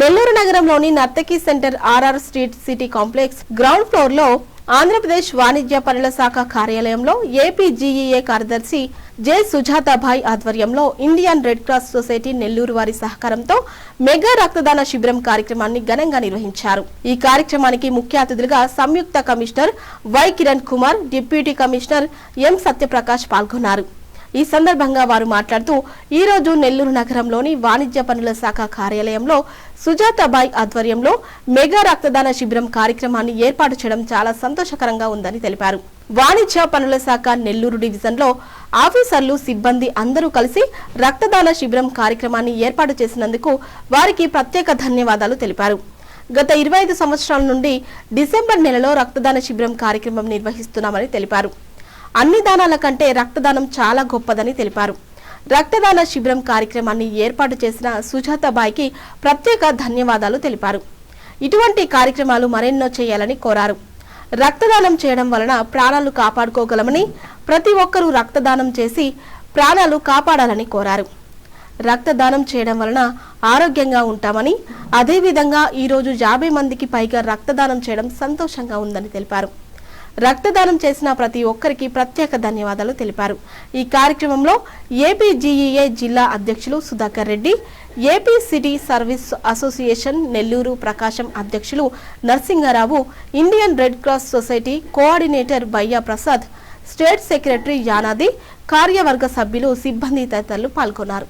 నెల్లూరు నగరంలోని Nartaki centre RR street city complex ground ఫ్లోర్లో ఆంధ్రప్రదేశ్ వాణిజ్య పనుల శాఖ కార్యాలయంలో ఏపీజీఈఏ కార్యదర్శి జె సుజాతాభాయ్ ఆధ్వర్యంలో Indian Red Cross Society Nellore వారి సహకారంతో మెగా రక్తదాన శిబిరం కార్యక్రమాన్ని ఘనంగా నిర్వహించారు. ఈ కార్యక్రమానికి ముఖ్య అతిథులుగా సంయుక్త commissioner Y Kiran Kumar deputy commissioner M Satyaprakash పాల్గొన్నారు. ఈ సందర్భంగా వారు మాట్లాడుతూ ఈ రోజు నెల్లూరు నగరంలోని వాణిజ్య పనుల శాఖ కార్యాలయంలో సుజాతాబాయ్ ఆధ్వర్యంలో మెగా రక్తదాన శిబిరం కార్యక్రమాన్ని ఏర్పాటు చేయడం చాలా సంతోషకరంగా ఉందని తెలిపారు. వాణిజ్య పనుల శాఖ నెల్లూరు డివిజన్లో ఆఫీసర్లు సిబ్బంది అందరూ కలిసి రక్తదాన శిబిరం కార్యక్రమాన్ని ఏర్పాటు చేసినందుకు వారికి ప్రత్యేక ధన్యవాదాలు తెలిపారు. గత ఇరవై ఐదు సంవత్సరాల నుండి డిసెంబర్ నెలలో రక్తదాన శిబిరం కార్యక్రమం నిర్వహిస్తున్నామని తెలిపారు. అన్ని దానాల కంటే రక్తదానం చాలా గొప్పదని తెలిపారు. రక్తదాన శిబిరం కార్యక్రమాన్ని ఏర్పాటు చేసిన సుజాతాబాయికి ప్రత్యేక ధన్యవాదాలు తెలిపారు. ఇటువంటి కార్యక్రమాలు మరెన్నో చేయాలని కోరారు. రక్తదానం చేయడం వలన ప్రాణాలు కాపాడుకోగలమని ప్రతి ఒక్కరూ రక్తదానం చేసి ప్రాణాలు కాపాడాలని కోరారు. రక్తదానం చేయడం వలన ఆరోగ్యంగా ఉంటామని అదేవిధంగా ఈరోజు యాభై మందికి పైగా రక్తదానం చేయడం సంతోషంగా ఉందని తెలిపారు. రక్తదానం చేసిన ప్రతి ఒక్కరికి ప్రత్యేక ధన్యవాదాలు తెలిపారు. ఈ కార్యక్రమంలో ఏపీజీఈఏ జిల్లా అధ్యక్షులు Sudhakar Reddy AP city service association Nellore Prakasam అధ్యక్షులు Narasingarao Indian red cross society coordinator Bayya Prasad state secretary Yanadi కార్యవర్గ సభ్యులు సిబ్బంది తదితరులు పాల్గొన్నారు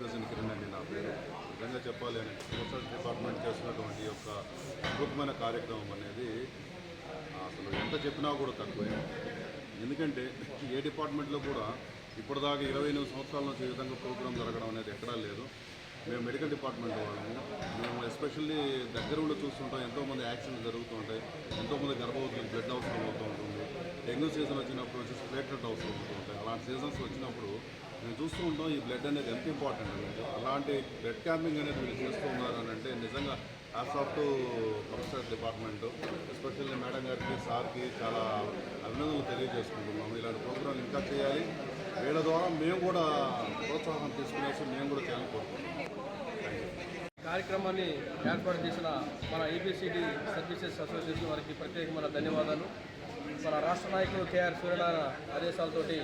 ప్రెసిడెంట్ కిరణ్ అండి నా పేరు నిజంగా చెప్పాలి అని సోషల్ డిపార్ట్మెంట్ చేస్తున్నటువంటి యొక్క అద్భుతమైన కార్యక్రమం అనేది అసలు ఎంత చెప్పినా కూడా తక్కువే. ఎందుకంటే ఏ డిపార్ట్మెంట్లో కూడా ఇప్పటిదాకా ఇరవై ఎనిమిది సంవత్సరాల నుంచి ఈ విధంగా ప్రోగ్రాం జరగడం అనేది ఎక్కడా లేదు. మేము మెడికల్ డిపార్ట్మెంట్ వాళ్ళము. మేము ఎస్పెషల్లీ దగ్గర ఉండి చూస్తుంటాం. ఎంతోమంది యాక్సిడెంట్స్ జరుగుతూ ఉంటాయి. ఎంతోమంది గర్భవతులు బ్లడ్ అవసరం అవుతూ ఉంటుంది. డెంగ్యూ సీజన్ వచ్చినప్పుడు వచ్చేసి ప్లేట్లెట్ అవసరం అవుతూ ఉంటాయి. అలాంటి సీజన్స్ వచ్చినప్పుడు మేము చూస్తూ ఉంటాం ఈ బ్లడ్ అనేది ఎంత ఇంపార్టెంట్ అనేది. అలాంటి బ్లడ్ క్యాంపింగ్ అనేది వీళ్ళు చేస్తూ ఉన్నారు అని అంటే నిజంగా hats off to commissioner department especially madam గారికి సార్కి చాలా అభినందనలు తెలియజేసుకుంటున్నాము ఇలాంటి ప్రోగ్రాం ఇంకా చేయాలి. వీళ్ళ ద్వారా మేము కూడా ప్రోత్సాహం తీసుకునేసి మేము కూడా చేయాలని కోరుకుంటున్నాం. కార్యక్రమాన్ని ఏర్పాటు చేసిన మన ఏపీసీడీ సర్వీసెస్ అసోసియేషన్ వారికి ప్రత్యేకమైన ధన్యవాదాలు. మన రాష్ట్ర నాయకులు కేఆర్ సూర్యనారాయణ ఆదేశాలతోటి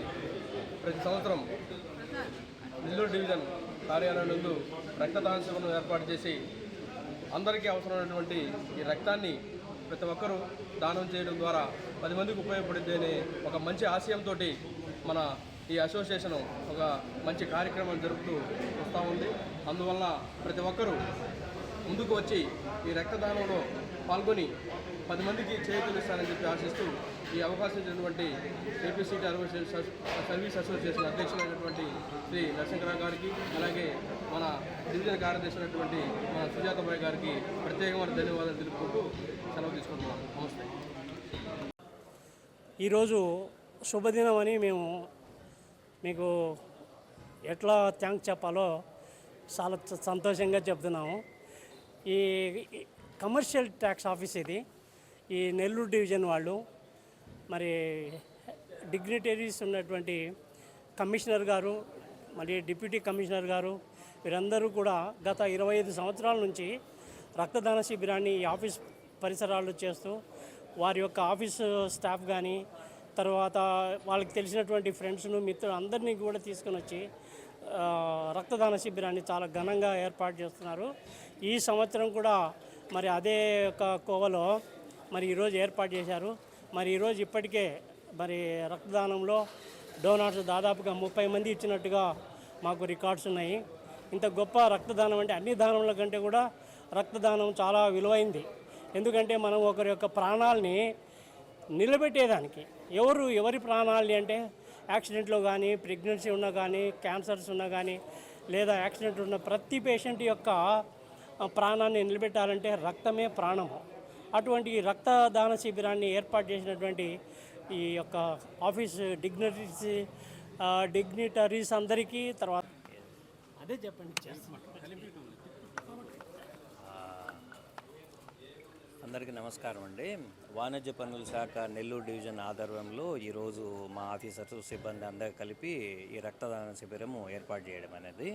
ప్రతి సంవత్సరం నెల్లూరు డివిజన్ కార్యాలయం నందు రక్తదాన శిబిరం ఏర్పాటు చేసి అందరికీ అవసరమైనటువంటి ఈ రక్తాన్ని ప్రతి ఒక్కరూ దానం చేయడం ద్వారా పది మందికి ఉపయోగపడుద్ది ఒక మంచి ఆశయంతో మన ఈ అసోసియేషన్ ఒక మంచి కార్యక్రమం జరుపుతూ వస్తూ ఉంది. అందువల్ల ప్రతి ఒక్కరూ ముందుకు వచ్చి ఈ రక్తదానంలో పాల్గొని పది మందికి చేతులిస్తారని చెప్పి ఆశిస్తూ ఈ అవకాశం ఇచ్చినటువంటి ఏపీసీటీ అరవై సర్వీస్ అసోసియేషన్ అధ్యక్షులైనటువంటి శ్రీ నరసింహరావు గారికి అలాగే మన డివిజన్ కార్యదర్శి అయినటువంటి మన సుజాతబాయ్ గారికి ప్రత్యేకమైన ధన్యవాదాలు తెలుపుకుంటూ సెలవు తీసుకుంటున్నాం. నమస్తే. ఈరోజు శుభదినం అని మేము మీకు ఎట్లా థ్యాంక్స్ చెప్పాలో చాలా సంతోషంగా చెప్తున్నాము. ఈ కమర్షియల్ ట్యాక్స్ ఆఫీస్ ఇది. ఈ నెల్లూరు డివిజన్ వాళ్ళు మరి డిగ్నిటరీస్ ఉన్నటువంటి కమిషనర్ గారు మరి డిప్యూటీ కమిషనర్ గారు వీరందరూ కూడా గత ఇరవై ఐదు సంవత్సరాల నుంచి రక్తదాన శిబిరాన్ని ఈ ఆఫీస్ పరిసరాల్లో చేస్తూ వారి యొక్క ఆఫీస్ స్టాఫ్ కానీ తర్వాత వాళ్ళకి తెలిసినటువంటి ఫ్రెండ్స్ను మిత్రులు అందరినీ కూడా తీసుకొని వచ్చి రక్తదాన శిబిరాన్ని చాలా ఘనంగా ఏర్పాటు చేస్తున్నారు. ఈ సంవత్సరం కూడా మరి అదే యొక్క కోవలో మరి ఈరోజు ఏర్పాటు చేశారు. మరి ఈరోజు ఇప్పటికే మరి రక్తదానంలో డోనార్స్ దాదాపుగా ముప్పై మంది ఇచ్చినట్టుగా మాకు రికార్డ్స్ ఉన్నాయి. ఇంత గొప్ప రక్తదానం అంటే అన్ని దానముల కంటే కూడా రక్తదానం చాలా విలువైంది. ఎందుకంటే మనం ఒకరి యొక్క ప్రాణాలని నిలబెట్టేదానికి ఎవరు ఎవరి ప్రాణాలని అంటే యాక్సిడెంట్లో కానీ ప్రెగ్నెన్సీ ఉన్నా కానీ క్యాన్సర్స్ ఉన్నా కానీ లేదా యాక్సిడెంట్ ఉన్న ప్రతి పేషెంట్ యొక్క ప్రాణాన్ని నిలబెట్టాలంటే రక్తమే ప్రాణము. అటువంటి రక్తదాన శిబిరాన్ని ఏర్పాటు చేసినటువంటి ఈ యొక్క ఆఫీస్ డిగ్నరీస్ డిగ్నిటరీస్ అందరికీ తర్వాత అదే చెప్పండి అందరికీ నమస్కారం అండి. వాణిజ్య పన్నుల శాఖ నెల్లూరు డివిజన్ ఆధ్వర్యంలో ఈరోజు మా ఆఫీసర్స్ సిబ్బంది అందరూ కలిపి ఈ రక్తదాన శిబిరము ఏర్పాటు చేయడం అనేది.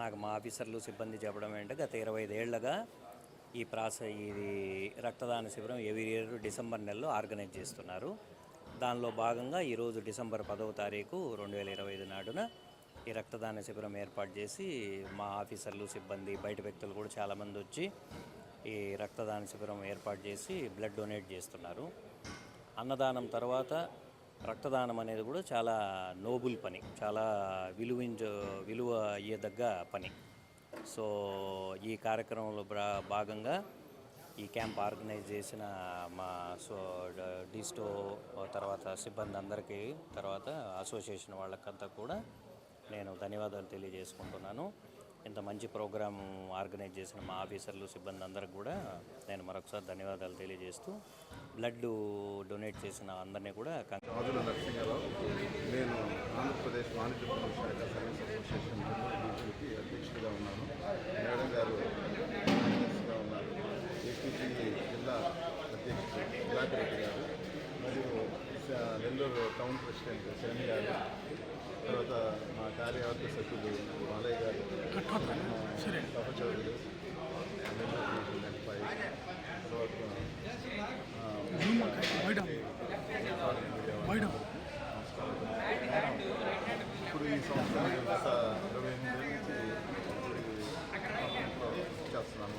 నాకు మా ఆఫీసర్లు సిబ్బంది చెప్పడం ఏంటంటే గత ఇరవై ఐదేళ్ళుగా ఈ ప్రాస ఇది రక్తదాన శిబిరం ఎవరి ఇయర్ డిసెంబర్ నెలలో ఆర్గనైజ్ చేస్తున్నారు. దానిలో భాగంగా ఈరోజు డిసెంబర్ పదవ తారీఖు రెండు వేల ఇరవై ఐదు నాడున ఈ రక్తదాన శిబిరం ఏర్పాటు చేసి మా ఆఫీసర్లు సిబ్బంది బయట వ్యక్తులు కూడా చాలామంది వచ్చి ఈ రక్తదాన శిబిరం ఏర్పాటు చేసి బ్లడ్ డొనేట్ చేస్తున్నారు. అన్నదానం తర్వాత రక్తదానం అనేది కూడా చాలా నోబుల్ పని చాలా విలువించ విలువ అయ్యేదగ్గ పని. సో ఈ కార్యక్రమంలో భాగంగా ఈ క్యాంప్ ఆర్గనైజ్ చేసిన మా సో డిస్టో తర్వాత సిబ్బంది అందరికీ తర్వాత అసోసియేషన్ వాళ్ళకంతా కూడా నేను ధన్యవాదాలు తెలియజేసుకుంటున్నాను. ఇంత మంచి ప్రోగ్రాం ఆర్గనైజ్ చేసిన మా ఆఫీసర్లు సిబ్బంది అందరికి కూడా నేను మరొకసారి ధన్యవాదాలు తెలియజేస్తూ బ్లడ్ డొనేట్ చేసిన అందరినీ కూడా రాజుల నరసింహారావు నేను ఆంధ్రప్రదేశ్ వాణిజ్య శాఖ సర్వీస్ అసోసియేషన్ డీజీకి అధ్యక్షుడిగా ఉన్నాను. మేడం గారు కార్యదర్శిగా ఉన్నారు. ఏపీజీ జిల్లా అధ్యక్షుడు రెడ్డి గారు. మరియు నెల్లూరు టౌన్ ప్రెసిడెంట్ శరణి గారు. తర్వాత మా కార్యవర్గ సభ్యులు మాలయ్య గారు సహచరులు ఇప్పుడు ఈ సంవత్సరం గత ఇరవై ఎనిమిది నుంచి ఇంట్లో చేస్తున్నాను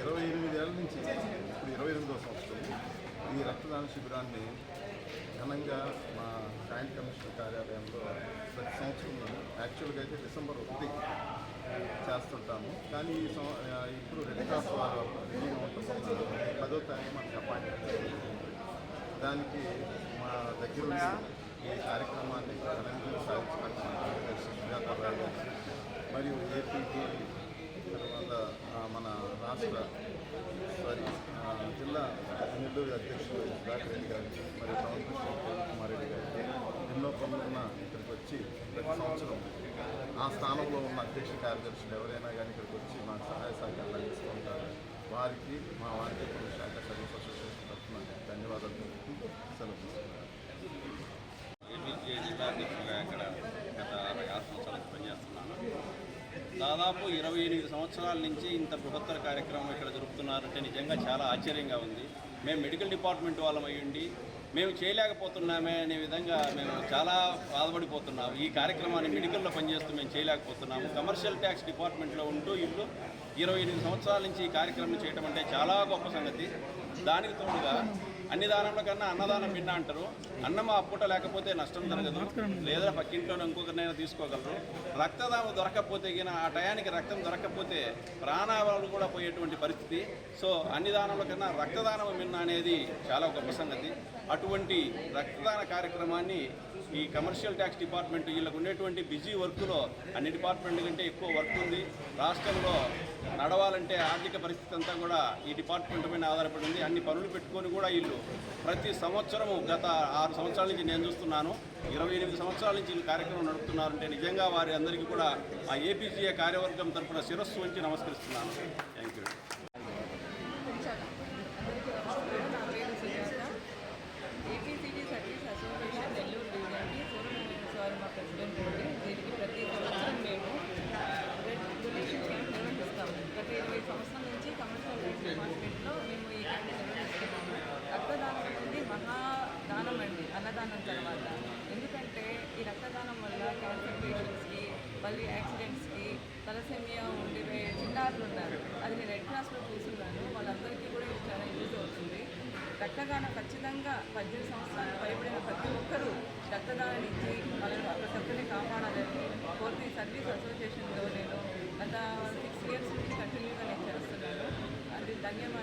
ఇరవై ఎనిమిది ఏళ్ళ నుంచి ఇప్పుడు ఇరవై ఎనిమిదో సంవత్సరం. ఈ రక్తదాన శిబిరాన్ని ఘనంగా మా జాయింట్ కమిషనర్ కార్యాలయంలో ప్రతి సంవత్సరం యాక్చువల్గా అయితే డిసెంబర్ ఒకటి చేస్తుంటాము. కానీ ఈ సం- ఇప్పుడు రెడ్ క్రాస్ వారు రిలీవ్ అవుతున్న పదో తారీఖు మనకి అపాయింట్మెంట్ దానికి మా దగ్గర ఉన్న ఈ కార్యక్రమాన్ని ఘనంగా సాధించడానికి మరియు ఏపీకి తర్వాత మన రాష్ట్ర సారీ జిల్లా నెల్లూరు అధ్యక్షులు సుధాకర్ రెడ్డి గారు మరియు టౌన్ ప్రెసిడెంట్ కుమార్ రెడ్డి గారికి ఎన్నో పనులున్న ఇక్కడికి వచ్చి ప్రతి సంవత్సరం ఆ స్థానంలో ఉన్న అధ్యక్ష కార్యదర్శులు ఎవరైనా కానీ ఇక్కడికి వచ్చి మాకు సహాయ సహకారాలు అందిస్తుంటారు. వారికి మా వారికి పన్నుల శాఖ సర్వీస్ అసోసియేషన్ తరఫున ధన్యవాదాలు తెలుపుతూ సెలవు తీసుకున్నారు ఇక్కడ గత అరవై ఆరు సంవత్సరాలు పనిచేస్తున్నాను దాదాపు ఇరవై ఎనిమిది సంవత్సరాల నుంచి ఇంత బృహత్తర కార్యక్రమం ఇక్కడ జరుపుతున్నారంటే నిజంగా చాలా ఆశ్చర్యంగా ఉంది. మేము మెడికల్ డిపార్ట్మెంట్ వాళ్ళం అయ్యుండి మేము చేయలేకపోతున్నామే అనే విధంగా మేము చాలా బాధపడిపోతున్నాము ఈ కార్యక్రమాన్ని మెడికల్లో పనిచేస్తూ మేము చేయలేకపోతున్నాము. కమర్షియల్ ట్యాక్స్ డిపార్ట్మెంట్లో ఉంటూ ఇల్లు ఇరవై ఎనిమిది సంవత్సరాల నుంచి ఈ కార్యక్రమం చేయడం అంటే చాలా గొప్ప సంగతి. దానికి తోడుగా అన్ని దానంలో కన్నా అన్నదానం భిన్న అంటారు. అన్నం అప్పుట లేకపోతే నష్టం జరగదు. లేదా పక్కింట్లో ఇంకొకరినైనా తీసుకోగలరు. రక్తదానం దొరకకపోతే గిన ఆ టయానికి రక్తం దొరకకపోతే ప్రాణాలు కూడా పోయేటువంటి పరిస్థితి. సో అన్ని దానంలో కన్నా రక్తదానం భిన్న అనేది చాలా గొప్ప సంగతి. అటువంటి రక్తదాన కార్యక్రమాన్ని ఈ కమర్షియల్ ట్యాక్స్ డిపార్ట్మెంట్ వీళ్ళకు ఉండేటువంటి బిజీ వర్క్లో అన్ని డిపార్ట్మెంట్ కంటే ఎక్కువ వర్క్ ఉంది. రాష్ట్రంలో నడవాలంటే ఆర్థిక పరిస్థితి అంతా కూడా ఈ డిపార్ట్మెంట్ పైన ఆధారపడి ఉంది. అన్ని పనులు పెట్టుకొని కూడా వీళ్ళు ప్రతి సంవత్సరము గత ఆరు సంవత్సరాల నుంచి నేను చూస్తున్నాను. ఇరవై ఎనిమిది సంవత్సరాల నుంచి ఈ కార్యక్రమం నడుపుతున్నారంటే నిజంగా వారి అందరికీ కూడా ఆ ఏపీజీఏ కార్యవర్గం తరఫున శిరస్సు వంచి నమస్కరిస్తున్నాను. థ్యాంక్ యూ నా పేరు Sujatha APCT service association Nellore డివిజన్కి సూర్యనారాయణ సార్ మా ప్రెసిడెంట్ ఉంది దీనికి ప్రతి సంవత్సరం మేము బ్లడ్ డొనేషన్ క్యాంప్ నిర్వహిస్తాము గత ఇరవై సంవత్సరాల నుంచి కమర్షియల్ రైస్ డిపార్ట్మెంట్లో మేము ఈ క్యాంప్ నిర్వహిస్తున్నాము రక్తదానం అనేది మహాదానం అండి అన్నదానం తర్వాత ఎందుకంటే ఈ రక్తదానం వల్ల క్యాన్సర్ పేషెంట్స్కి మళ్ళీ యాక్సిడెంట్స్కి తలసేమియా ఉండే చిన్నారులు ఉన్నారు అది చూస్తున్నాను వాళ్ళందరికీ కూడా ఇది చాలా యూజ్ అవుతుంది. రక్తదానం ఖచ్చితంగా పద్దెనిమిది సంవత్సరాలు పైబడిన ప్రతి ఒక్కరూ రక్తదానం ఇచ్చి వాళ్ళని ప్రతి ఒక్కరిని కాపాడాలని కోర్టు సర్వీస్ అసోసియేషన్లో నేను గత సిక్స్ ఇయర్స్ నుంచి కంటిన్యూగా నేను చేస్తున్నాను. అది ధన్యవాదాలు.